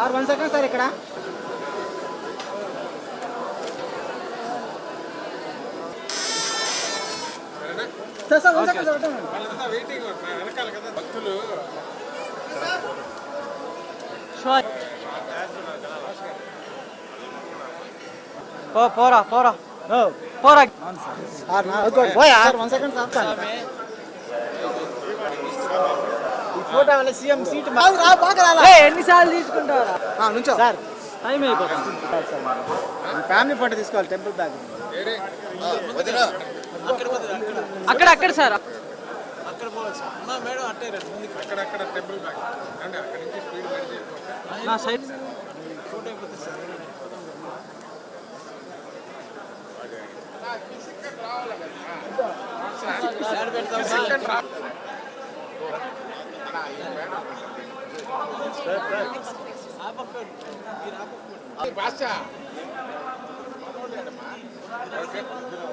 ఆరు one second sir ఇక్కడ భక్తులు పోరా పోరా పోరా సార్ నా- ఓకే, పోయా? Sir one second sir photo వల్ల సీఎం సీట్ ఎన్నిసార్లు తీసుకుంటారా ఆ, నుంచో. సార్ టైం అయిపోతుంది. Sir, sir. ఫ్యామిలీ ఫోటో తీసుకోవాలి టెంపుల్ బ్యాగ్ అక్కడ అక్కడ. సార్. అక్కడక్కడ టెంపుల్ బ్యాక్ అంటే అక్కడి నుంచి స్పీడ్ బండి చేయకపోతే నా సైడ్ సార్.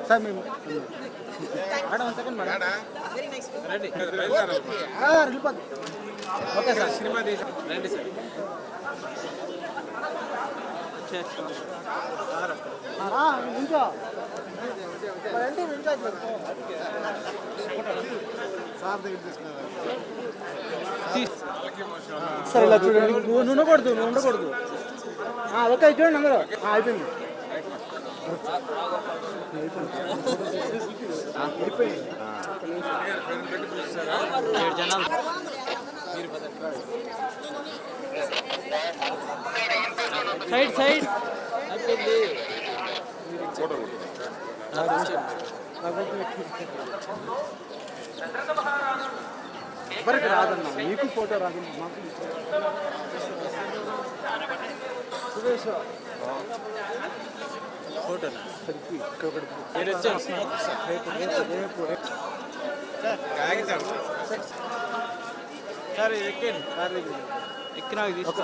సార్ మేము మేడం వన్ సెకండ్ మేడం బయలుదేరాలి ఓకే సార్ సినిమా తీసి రండి సార్. సార్ ఇలా చూడండి. నువ్వు ఉండకూడదు నువ్వు ఉండకూడదు. ఆ, ఓకే చూడండి అందరూ ఆ, అయిపోయింది. Side side. ఎవరికి రాదన్న? మీకు ఫోటో రాదు మాకు సురేష్ ఫోటోనా ఏడు వచ్చాను రేపు రేపు కాగితాలు సార్ ఎక్కండి. ఎక్కినాక తీసుకో.